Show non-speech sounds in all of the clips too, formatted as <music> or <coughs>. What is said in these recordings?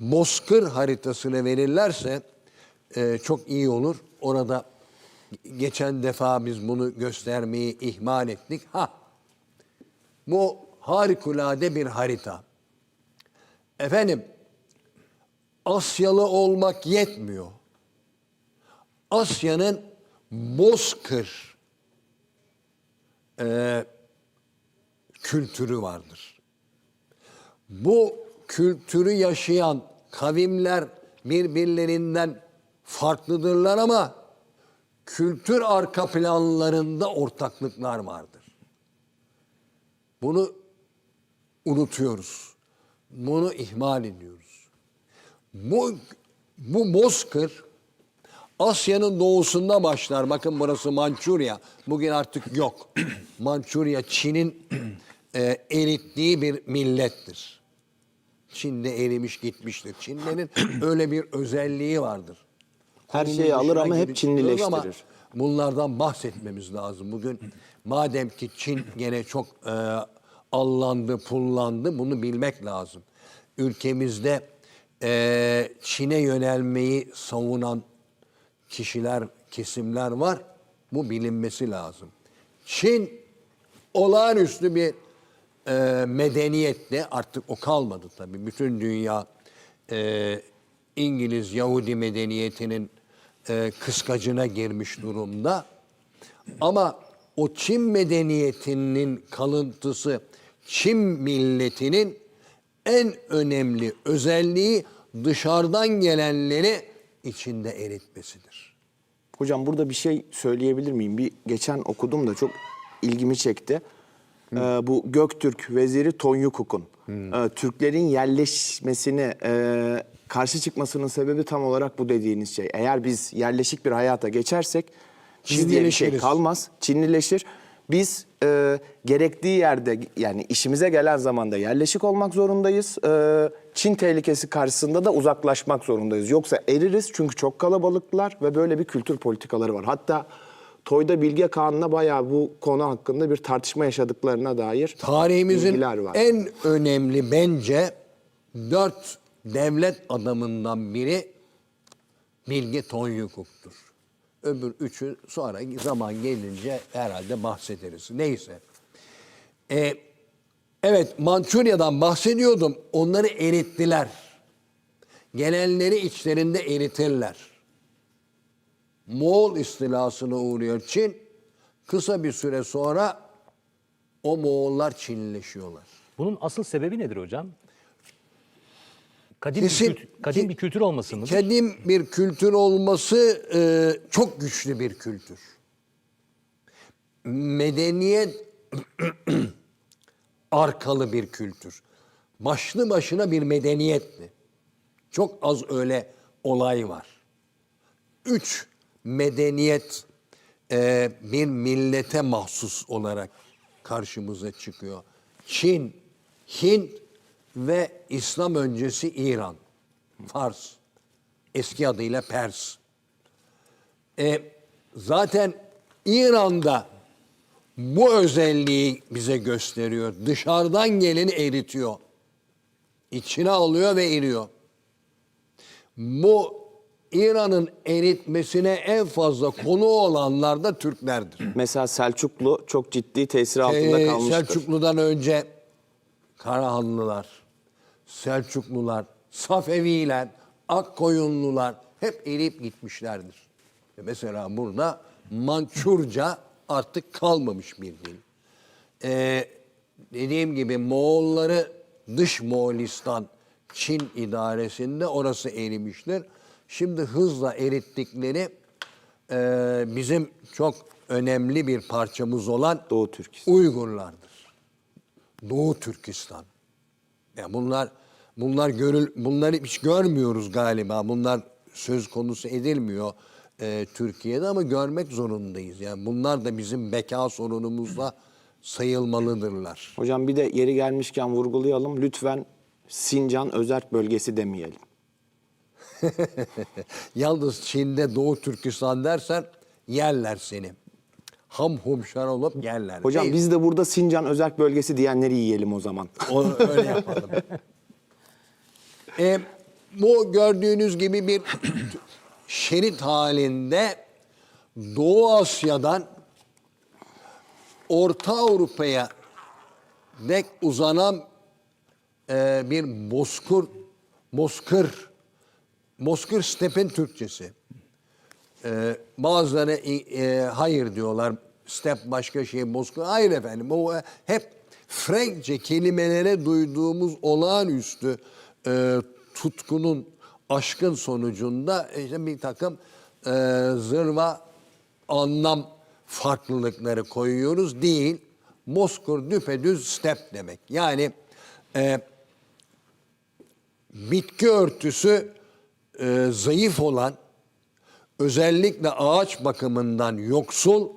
Bozkır haritasını verirlerse e, çok iyi olur. Orada geçen defa biz bunu göstermeyi ihmal ettik. Ha, bu harikulade bir harita. Efendim, Asyalı olmak yetmiyor. Asya'nın Bozkır e, kültürü vardır. Bu kültürü yaşayan kavimler birbirlerinden farklıdırlar ama kültür arka planlarında ortaklıklar vardır. Bunu unutuyoruz. Bunu ihmal ediyoruz. Bu, bu Bozkır Asya'nın doğusunda başlar. Bakın burası Mançurya. Bugün artık yok. <clears throat> Mançurya Çin'in <clears throat> e, erittiği bir millettir. Çin'de erimiş gitmiştir. Çinlerin <clears throat> öyle bir özelliği vardır. Her Konunun şeyi alır dışına ama hep girip gidiyoruz ama Çinlileştirir. bunlardan bahsetmemiz lazım. Bugün madem ki Çin gene çok e, allandı, pullandı bunu bilmek lazım. Ülkemizde e, Çin'e yönelmeyi savunan kişiler, kesimler var. Bu bilinmesi lazım. Çin olağanüstü bir e, medeniyette artık o kalmadı tabii. Bütün dünya e, İngiliz Yahudi medeniyetinin e, kıskacına girmiş durumda. Ama o Çin medeniyetinin kalıntısı Çin milletinin en önemli özelliği dışarıdan gelenleri içinde eritmesidir. Hocam burada bir şey söyleyebilir miyim? Bir geçen okudum da çok ilgimi çekti. Ee, bu Göktürk veziri Tonyukuk'un e, Türklerin yerleşmesine e, karşı çıkmasının sebebi tam olarak bu dediğiniz şey. Eğer biz yerleşik bir hayata geçersek biz diye bir şey Çinlileşiriz. kalmaz, Çinlileşir. Biz e, gerektiği yerde yani işimize gelen zamanda yerleşik olmak zorundayız. E, Çin tehlikesi karşısında da uzaklaşmak zorundayız. Yoksa eririz çünkü çok kalabalıklar ve böyle bir kültür politikaları var. Hatta Toy'da Bilge Kağan'la bayağı bu konu hakkında bir tartışma yaşadıklarına dair Tarihimizin bilgiler var. en önemli bence dört devlet adamından biri Bilge Tonyukuk'tur. Öbür üçü sonra zaman gelince herhalde bahsederiz. Neyse. Ee, evet Mançurya'dan bahsediyordum. Onları erittiler. Gelenleri içlerinde eritirler. Moğol istilasına uğruyor Çin. Kısa bir süre sonra o Moğollar Çinleşiyorlar. Bunun asıl sebebi nedir hocam? Kadim, Kesin- bir, kültür, kadim bir kültür olması mıdır? Kadim bir kültür olması e, çok güçlü bir kültür. Medeniyet <clears throat> arkalı bir kültür. Başlı başına bir medeniyetti. Çok az öyle olay var. Üç medeniyet e, bir millete mahsus olarak karşımıza çıkıyor. Çin, Hint ve İslam öncesi İran. Fars. Eski adıyla Pers. E, zaten İran'da bu özelliği bize gösteriyor. Dışarıdan geleni eritiyor. İçine alıyor ve eriyor. Bu İran'ın eritmesine en fazla konu olanlar da Türklerdir. Mesela Selçuklu çok ciddi tesir altında Ee, kalmıştır. Selçuklu'dan önce Karahanlılar, Selçuklular, Safeviler, Akkoyunlular hep eriyip gitmişlerdir. E Mesela burada Mançurca artık kalmamış bir dil. Ee, dediğim gibi Moğolları dış Moğolistan, Çin idaresinde orası erimiştir. Şimdi hızla erittikleri e, bizim çok önemli bir parçamız olan Doğu Türkistan. Uygurlardır. Doğu Türkistan. Ya bunlar bunlar görül bunları hiç görmüyoruz galiba. Bunlar söz konusu edilmiyor e, Türkiye'de ama görmek zorundayız. Yani bunlar da bizim beka sorunumuzla sayılmalıdırlar. Hocam bir de yeri gelmişken vurgulayalım. Lütfen Sincan özerk bölgesi demeyelim. <laughs> Yalnız Çin'de Doğu Türkistan dersen yerler seni. Ham humşar olup yerler. Hocam Neyse. biz de burada Sincan özerk bölgesi diyenleri yiyelim o zaman. O, öyle yapalım. Ee, <laughs> bu gördüğünüz gibi bir <clears throat> şerit halinde Doğu Asya'dan Orta Avrupa'ya dek uzanan e, bir bozkır, bozkır, bozkır stepin Türkçesi. E, bazıları e, hayır diyorlar. Step başka şey, bozkır. Hayır efendim. O e, hep Frenkçe kelimelere duyduğumuz olağanüstü e, tutkunun, aşkın sonucunda işte bir takım e, zırva anlam farklılıkları koyuyoruz değil. Bozkır düpedüz step demek. Yani e, bitki örtüsü e, zayıf olan, özellikle ağaç bakımından yoksul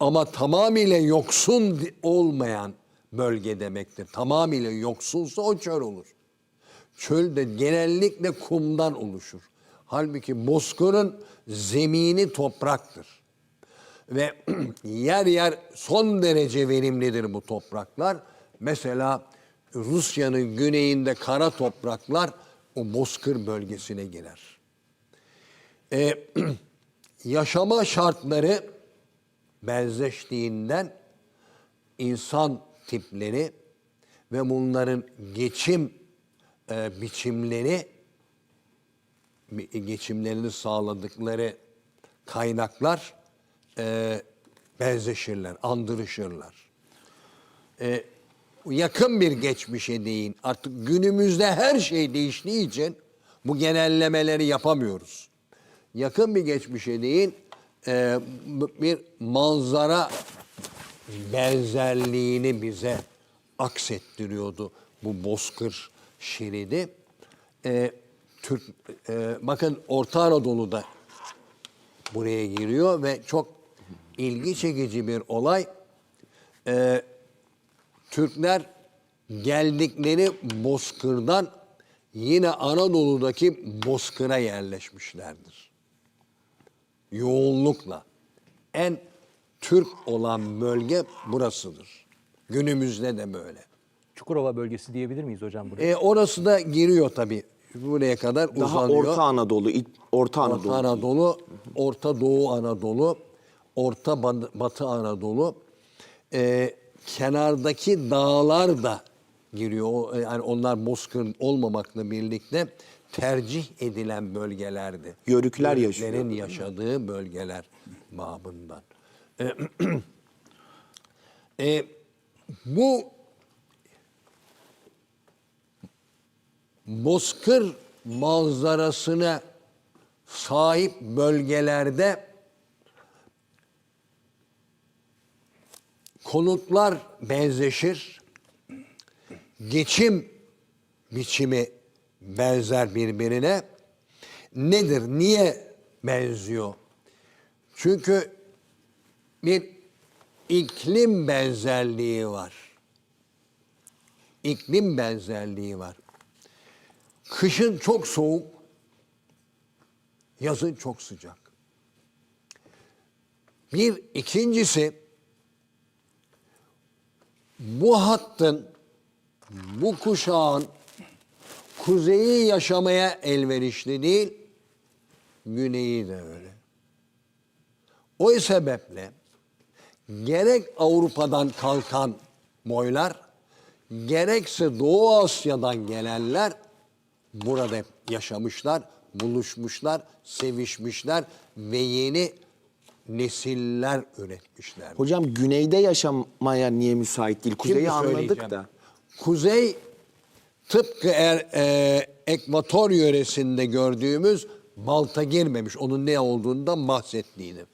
ama tamamıyla yoksun olmayan bölge demektir. Tamamıyla yoksulsa o çöl olur. Çöl de genellikle kumdan oluşur. Halbuki bozkırın zemini topraktır. Ve <clears throat> yer yer son derece verimlidir bu topraklar. Mesela Rusya'nın güneyinde kara topraklar o bozkır bölgesine girer. Ee, <clears throat> yaşama şartları benzeştiğinden insan tipleri ve bunların geçim e, biçimleri bi- geçimlerini sağladıkları kaynaklar e, benzeşirler, andırışırlar. E, yakın bir geçmişe değin. Artık günümüzde her şey değiştiği için bu genellemeleri yapamıyoruz. Yakın bir geçmişe değin e, bir manzara benzerliğini bize aksettiriyordu bu bozkır şeridi. E, Türk, e, bakın Orta Anadolu'da buraya giriyor ve çok ilgi çekici bir olay. Ee, Türkler geldikleri bozkırdan yine Anadolu'daki bozkıra yerleşmişlerdir. Yoğunlukla. En Türk olan bölge burasıdır. Günümüzde de böyle. Çukurova bölgesi diyebilir miyiz hocam buraya? E, orası da giriyor tabii. Buraya kadar Daha uzanıyor. Orta Anadolu, Orta Anadolu. Orta Anadolu, Orta Doğu Anadolu, Orta Batı Anadolu. Ee, kenardaki dağlar da giriyor. O- Yani onlar bozkır olmamakla birlikte tercih edilen bölgelerdi. Yörükler Yörüklerin yaşıyor. yaşadığı bölgeler babından. <clears throat> E, bu bozkır manzarasına sahip bölgelerde konutlar benzeşir. Geçim biçimi benzer birbirine. Nedir? Niye benziyor? Çünkü bir iklim benzerliği var. İklim benzerliği var. Kışın çok soğuk, yazın çok sıcak. Bir ikincisi bu hattın, bu kuşağın kuzeyi yaşamaya elverişli değil, güneyi de öyle. O sebeple gerek Avrupa'dan kalkan boylar, gerekse Doğu Asya'dan gelenler burada yaşamışlar, buluşmuşlar, sevişmişler ve yeni nesiller üretmişler. Hocam güneyde yaşamaya niye müsait değil? Kuzeyi anladık da. Kuzey tıpkı er, e, ekvator yöresinde gördüğümüz balta girmemiş. Onun ne olduğundan bahsettiydim.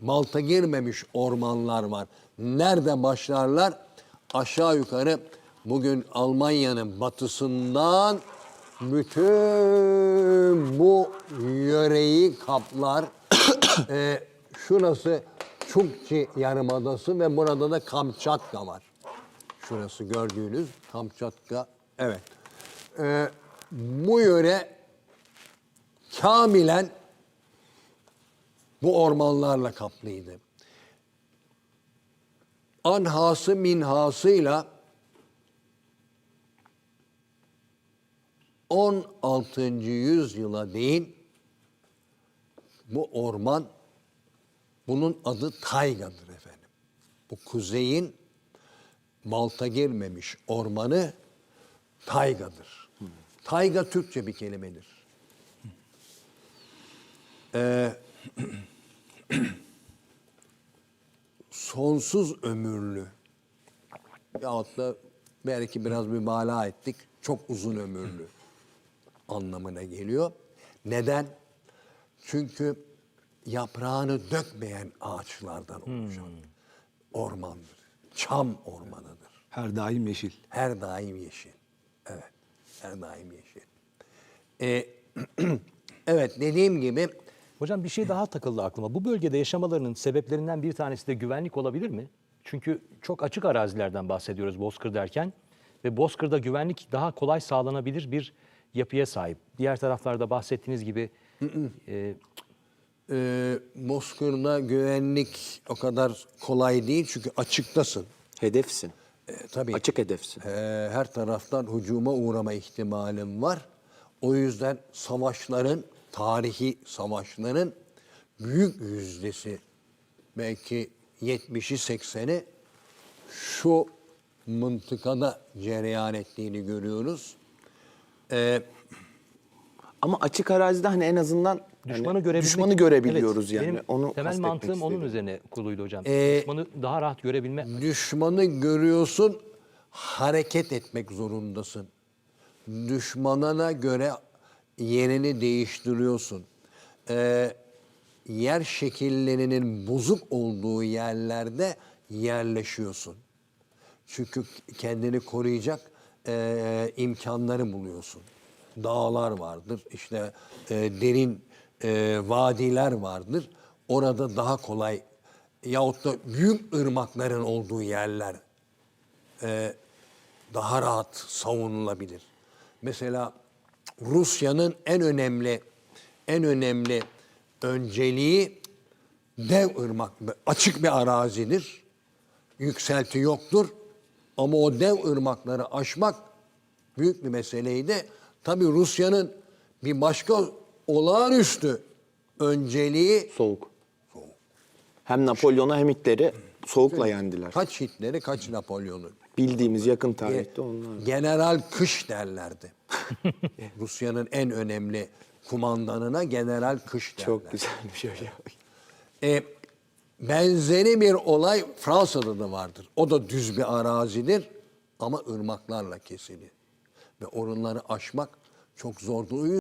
Balta girmemiş ormanlar var. Nerede başlarlar? Aşağı yukarı bugün Almanya'nın batısından bütün bu yöreyi kaplar. <coughs> e, şurası Çukçi Yarımadası ve burada da Kamçatka var. Şurası gördüğünüz Kamçatka. Evet. Ee, bu yöre kamilen bu ormanlarla kaplıydı. Anhası minhasıyla 16. yüzyıla değin bu orman bunun adı taygadır efendim. Bu kuzeyin balta girmemiş ormanı taygadır. Tayga Türkçe bir kelimedir. Ee, <clears throat> sonsuz ömürlü yahut da belki biraz mübalağa ettik. Çok uzun ömürlü anlamına geliyor. Neden? Çünkü yaprağını dökmeyen ağaçlardan oluşan ormandır. Çam ormanıdır. Her daim yeşil. Her daim yeşil. Evet. Her daim yeşil. Ee, <clears throat> evet dediğim gibi Hocam bir şey daha takıldı aklıma. Bu bölgede yaşamalarının sebeplerinden bir tanesi de güvenlik olabilir mi? Çünkü çok açık arazilerden bahsediyoruz Bozkır derken ve Bozkır'da güvenlik daha kolay sağlanabilir bir yapıya sahip. Diğer taraflarda bahsettiğiniz gibi e, e, Bozkır'da güvenlik o kadar kolay değil çünkü açıktasın. Hedefsin. E, tabii. Açık hedefsin. Ee, her taraftan hücuma uğrama ihtimalim var. O yüzden savaşların, tarihi savaşların büyük yüzdesi, belki 70'i 80'i şu mıntıkada cereyan ettiğini görüyoruz. Ee, Ama açık arazide hani en azından yani düşmanı görebilmek... düşmanı görebiliyoruz Evet, yani. Benim Onu temel mantığım onun istedim. üzerine kuruluydu hocam. Ee, düşmanı daha rahat görebilme. düşmanı görüyorsun, hareket etmek zorundasın. Düşmanına göre yerini değiştiriyorsun. Ee, yer şekillerinin bozuk olduğu yerlerde yerleşiyorsun. Çünkü kendini koruyacak e, imkanları buluyorsun. Dağlar vardır, işte e, derin e, vadiler vardır. Orada daha kolay yahut da büyük ırmakların olduğu yerler e, daha rahat savunulabilir. Mesela Rusya'nın en önemli en önemli önceliği dev ırmak, açık bir arazidir yükselti yoktur. Ama o dev ırmakları aşmak büyük bir meseleydi. Tabii Rusya'nın bir başka olağanüstü önceliği Soğuk. Hem Napolyon'u hem Hitler'i soğukla yendiler. kaç Hitler'i kaç Napolyon'u. Bildiğimiz yakın tarihte onlar. General Kış derlerdi. <laughs> Rusya'nın en önemli kumandanına General Kış derler. Çok güzelmiş öyle. E, benzeri bir olay Fransa'da da vardır. O da düz bir arazidir ama ırmaklarla kesili. Ve orunları aşmak çok zordur.